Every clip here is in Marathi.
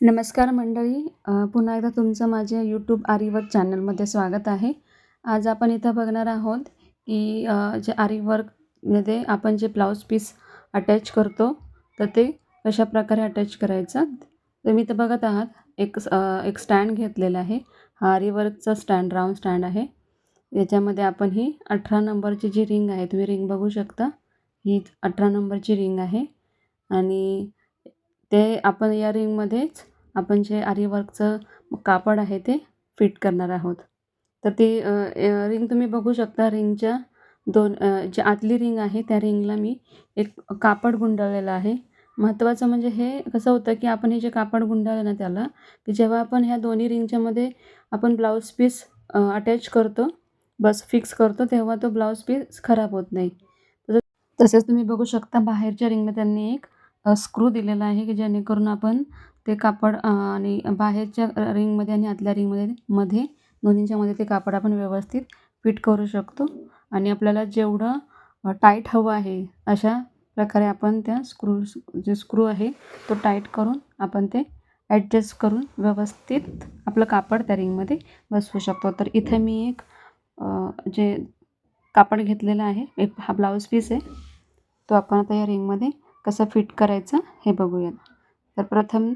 नमस्कार मंडळी पुन्हा एकदा तुमचं माझ्या यूट्यूब आरीवर्क चॅनलमध्ये स्वागत आहे. आज आपण इथं बघणार आहोत की जे आरीवर्कमध्ये आपण जे ब्लाऊज पीस अटॅच करतो तर ते कशा प्रकारे अटॅच करायचं तुम्ही इथं बघत आहात एक एक स्टँड घेतलेला आहे. हा आरीवर्कचा स्टँड राऊंड स्टँड आहे. याच्यामध्ये आपण ही अठरा नंबरची जी रिंग आहे तुम्ही रिंग बघू शकता. ही अठरा नंबरची रिंग आहे. आणि ते आपण या रिंगमध्येच आपण जे आरीवर्कचं कापड आहे ते फिट करणार आहोत. तर ती रिंग तुम्ही बघू शकता रिंगच्या दोन जी आतली रिंग आहे त्या रिंगला मी एक कापड गुंडाळलेलं आहे. महत्त्वाचं म्हणजे हे कसं होतं की आपण हे जे कापड गुंडाळलं ना त्याला की जेव्हा आपण ह्या दोन्ही रिंगच्यामध्ये आपण ब्लाऊज पीस अटॅच करतो बस फिक्स करतो तेव्हा तो ब्लाऊज पीस खराब होत नाही. तसेच तुम्ही बघू शकता बाहेरच्या रिंगला त्यांनी एक स्क्रू दिलेला आहे की जेणेकरून आपण ते कापड आणि बाहेरच्या रिंगमध्ये आणि आतल्या रिंगमध्ये मध्ये दोन्हींच्या मध्ये ते कापड आपण व्यवस्थित फिट करू शकतो. आणि आपल्याला जेवढं टाईट हवं आहे अशा प्रकारे आपण त्या स्क्रू जे स्क्रू आहे तो टाईट करून आपण ते ॲडजस्ट करून व्यवस्थित आपलं कापड त्या रिंगमध्ये बसवू शकतो. तर इथे मी एक जे कापड घेतलेलं आहे एक हा ब्लाऊज पीस आहे. तो आपण आता या रिंगमध्ये कसं फिट करायचं हे बघूयात. तर प्रथम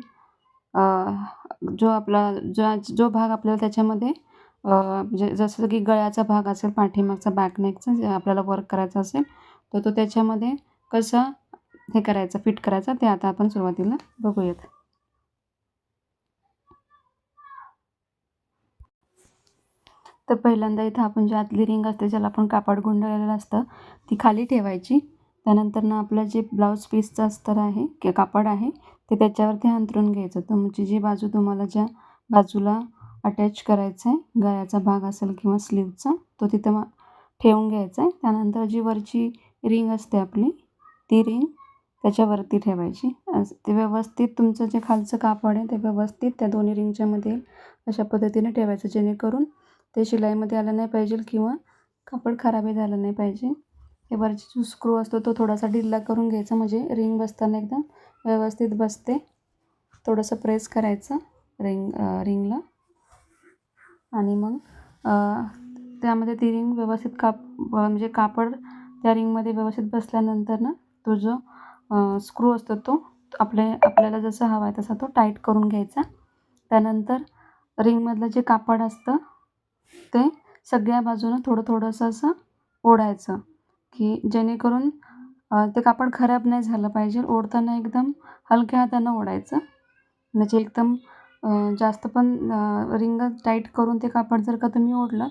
जो आपला जो जो भाग आपल्याला त्याच्यामध्ये म्हणजे जसं की गळ्याचा भाग असेल पाठीमागचा बॅकनेकचा जे आपल्याला वर्क करायचा असेल तर तो त्याच्यामध्ये कसा हे करायचं फिट करायचा ते आता आपण सुरुवातीला बघूयात. तर पहिल्यांदा इथं आपण जी आतली रिंग असते ज्याला आपण कापड गुंडाळलेलं असतं ती खाली ठेवायची. त्यानंतर ना आपलं जे ब्लाऊज पीसचं अस्तर आहे की कापड आहे ते त्याच्यावरती अंथरून घ्यायचं. तुमची जी बाजू तुम्हाला ज्या बाजूला अटॅच करायचं आहे गळ्याचा भाग असेल किंवा स्लीवचा तो तिथं मग ठेवून घ्यायचा आहे त्यानंतर जी वरची रिंग असते आपली ती रिंग त्याच्यावरती ठेवायची. ते व्यवस्थित तुमचं जे खालचं कापड आहे ते व्यवस्थित त्या दोन्ही रिंगच्यामध्ये अशा पद्धतीने ठेवायचं जेणेकरून ते शिलाईमध्ये आलं नाही पाहिजे किंवा कापड खराबही झालं नाही पाहिजे. वरची जो स्क्रू असतो तो थोडासा ढिल्ला करून घ्यायचा. म्हणजे रिंग बसताना एकदम व्यवस्थित बसते. थोडंसं प्रेस करायचं रिंग रिंगला आणि मग त्यामध्ये ती रिंग व्यवस्थित काप म्हणजे कापड त्या रिंगमध्ये व्यवस्थित बसल्यानंतर ना तो जो स्क्रू असतो तो आपले आपल्याला जसा हवा आहे तसा तो टाईट करून घ्यायचा. त्यानंतर रिंगमधलं जे कापड असतं ते सगळ्या बाजूनं थोडं थोडंसं असं ओढायचं. की जेणेकरून ते कापड खराब नाही झालं पाहिजे. ओढताना एकदम हलक्या हातानं ओढायचं. म्हणजे एकदम जास्त पण रिंग टाईट करून ते कापड जर का तुम्ही ओढलं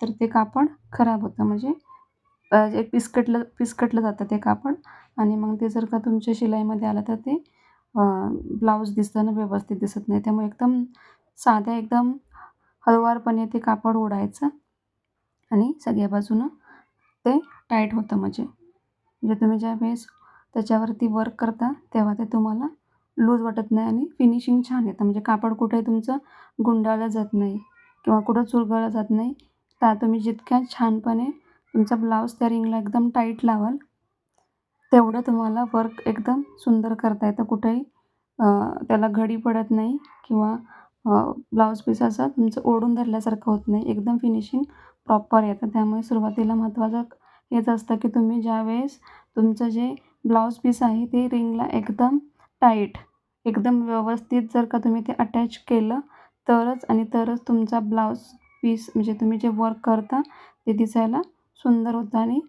तर ते कापड खराब होतं. म्हणजे एक पिस्कटलं पिस्कटलं जातं ते कापड. आणि मग ते जर का तुमच्या शिलाईमध्ये आलं तर ते ब्लाऊज दिसताना व्यवस्थित दिसत नाही. त्यामुळे एकदम साध्या एकदम हळूवारपणे ते कापड ओढायचं. आणि सगळ्या बाजूनं ते टाईट होतं म्हणजे. म्हणजे तुम्ही ज्या वेळेस त्याच्यावरती वर्क करता तेव्हा ते तुम्हाला लूज वाटत नाही आणि फिनिशिंग छान येतं. म्हणजे कापड कुठेही तुमचं गुंडाळलं जात नाही किंवा कुठं चुरगळलं जात नाही. त्या तुम्ही जितक्या छानपणे तुमचा ब्लाऊज त्या रिंगला एकदम टाईट लावाल तेवढं तुम्हाला वर्क एकदम सुंदर करता येतं. कुठेही त्याला घडी पडत नाही किंवा ब्लाऊज पीस असा तुमचं ओढून धरल्यासारखं होत नाही. एकदम फिनिशिंग प्रॉपर येतं त्यामुळे सुरुवातीला महत्त्वाचं हेच असतं की तुम्ही ज्यावेळेस तुमचं जे ब्लाऊज पीस आहे ते रिंगला एकदम टाईट एकदम व्यवस्थित जर का तुम्ही ते अटॅच केलं तरच आणि तरच तुमचा ब्लाऊज पीस म्हणजे तुम्ही जे वर्क करता ते दिसायला सुंदर होतं आणि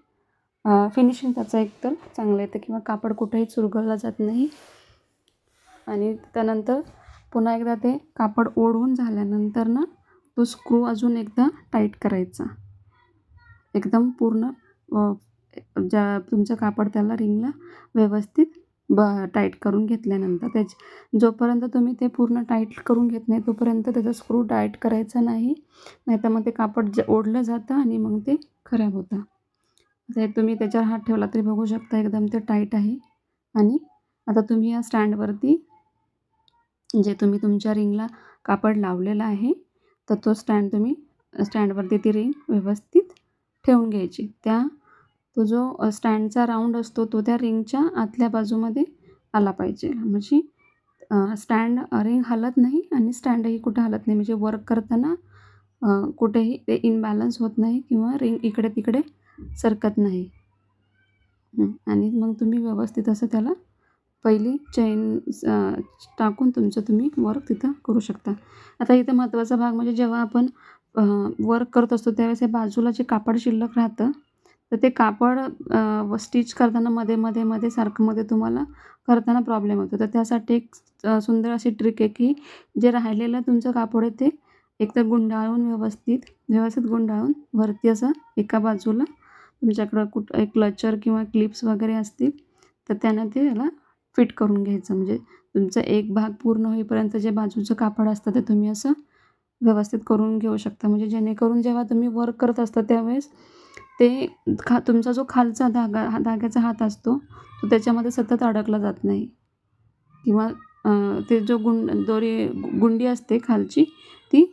फिनिशिंग त्याचं एकतर चांगलं येतं किंवा कापड कुठेही चुरगळला जात नाही. आणि त्यानंतर पुन्हा एकदा ते कापड ओढून झाल्यानंतर ना तो स्क्रू अजून एकदा टाईट करायचा. एकदम पूर्ण ज्या तुमचं कापड त्याला रिंगला व्यवस्थित ब टाईट करून घेतल्यानंतर त्याच जोपर्यंत तुम्ही ते पूर्ण टाईट करून घेत नाही तोपर्यंत त्याचा स्क्रू टाईट करायचा नाही. नाहीतर मग ते कापड जे ओढलं जातं आणि मग ते खराब होतं. ते तुम्ही त्याच्यावर हात ठेवला तरी बघू शकता एकदम ते टाईट आहे. आणि आता तुम्ही या स्टँडवरती जे तुम्ही तुमच्या रिंगला कापड लावलेलं आहे तर तो स्टँड तुम्ही स्टँडवरती ती रिंग व्यवस्थित ठेवून घ्यायची. त्या तो जो स्टँडचा राऊंड असतो तो त्या रिंगच्या आतल्या बाजूमध्ये आला पाहिजे. म्हणजे स्टँड रिंग हलत नाही आणि स्टँडही कुठं हलत नाही. म्हणजे वर्क करताना कुठेही ते इनबॅलन्स होत नाही किंवा रिंग इकडे तिकडे सरकत नाही. आणि मग तुम्ही व्यवस्थित असं त्याला पहिली चैन टाकून तुमचं तुम्ही वर्क तिथं करू शकता. आता इथं महत्त्वाचा भाग म्हणजे जेव्हा आपण वर्क करत असतो त्यावेळेस हे बाजूला जे कापड शिल्लक राहतं तर ते कापड व स्टिच करताना मध्ये मध्ये मध्ये सारखं मध्ये तुम्हाला करताना प्रॉब्लेम होतो तर त्यासाठी एक सुंदर अशी ट्रिक आहे की जे राहिलेलं तुमचं कापड आहे ते एकतर गुंडाळून व्यवस्थित व्यवस्थित गुंडाळून वरती असं एका बाजूला तुमच्याकडं कुठं एक क्लचर किंवा क्लिप्स वगैरे असतील तर त्यानं ते याला फिट करून घ्यायचं. म्हणजे तुमचा एक भाग पूर्ण होईपर्यंत जे बाजूचं कापड असतं ते तुम्ही असं व्यवस्थित करून घेऊ शकता. म्हणजे जेणेकरून जेव्हा तुम्ही वर्क करत असता त्यावेळेस ते खा तुमचा जो खालचा धागा हा धाग्याचा हात असतो तो त्याच्यामध्ये सतत अडकला जात नाही. किंवा ते जो गुंड दोरी गुंडी असते खालची ती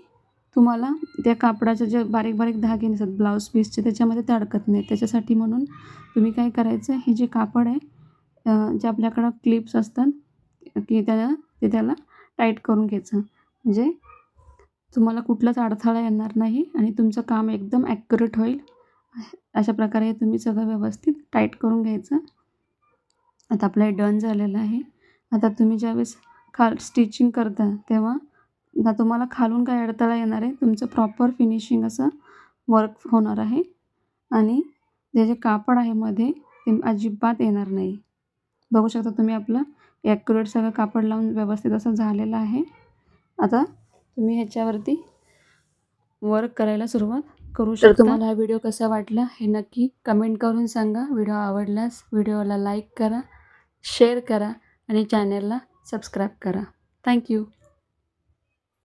तुम्हाला त्या कापडाच्या जे बारीक बारीक धागे नसतात ब्लाऊज पीसचे त्याच्यामध्ये ते अडकत नाही त्याच्यासाठी म्हणून तुम्ही काय करायचं हे जे कापड आहे जे आपल्याकडं क्लिप्स असतात की त्याला ते त्याला टाईट करून घ्यायचं. म्हणजे तुम्हाला कुठलाच अडथळा येणार नाही आणि तुमचं काम एकदम ॲक्युरेट होईल. अशा प्रकारे तुम्ही सगळं व्यवस्थित टाईट करून घ्यायचं. आता आपलं हे डन झालेलं आहे. आता तुम्ही ज्यावेळेस खाल स्टिचिंग करता तेव्हा आता तुम्हाला खालून काय अडथळा येणार आहे. तुमचं प्रॉपर फिनिशिंग असं वर्क होणार आहे. आणि जे जे कापड आहे मध्ये ते अजिबात येणार नाही. बघू शकता तुम्ही आपलं ॲक्युरेट सगळं कापड लावून व्यवस्थित असं झालेलं आहे. आता तुम्ही ह्याच्यावरती वर्क करायला सुरुवात करू शकता. तुम्हाला हा व्हिडिओ कसा वाटला हे नक्की कमेंट करून सांगा. व्हिडिओ आवडल्यास व्हिडिओला लाईक करा शेअर करा आणि चॅनलला सबस्क्राईब करा. थँक्यू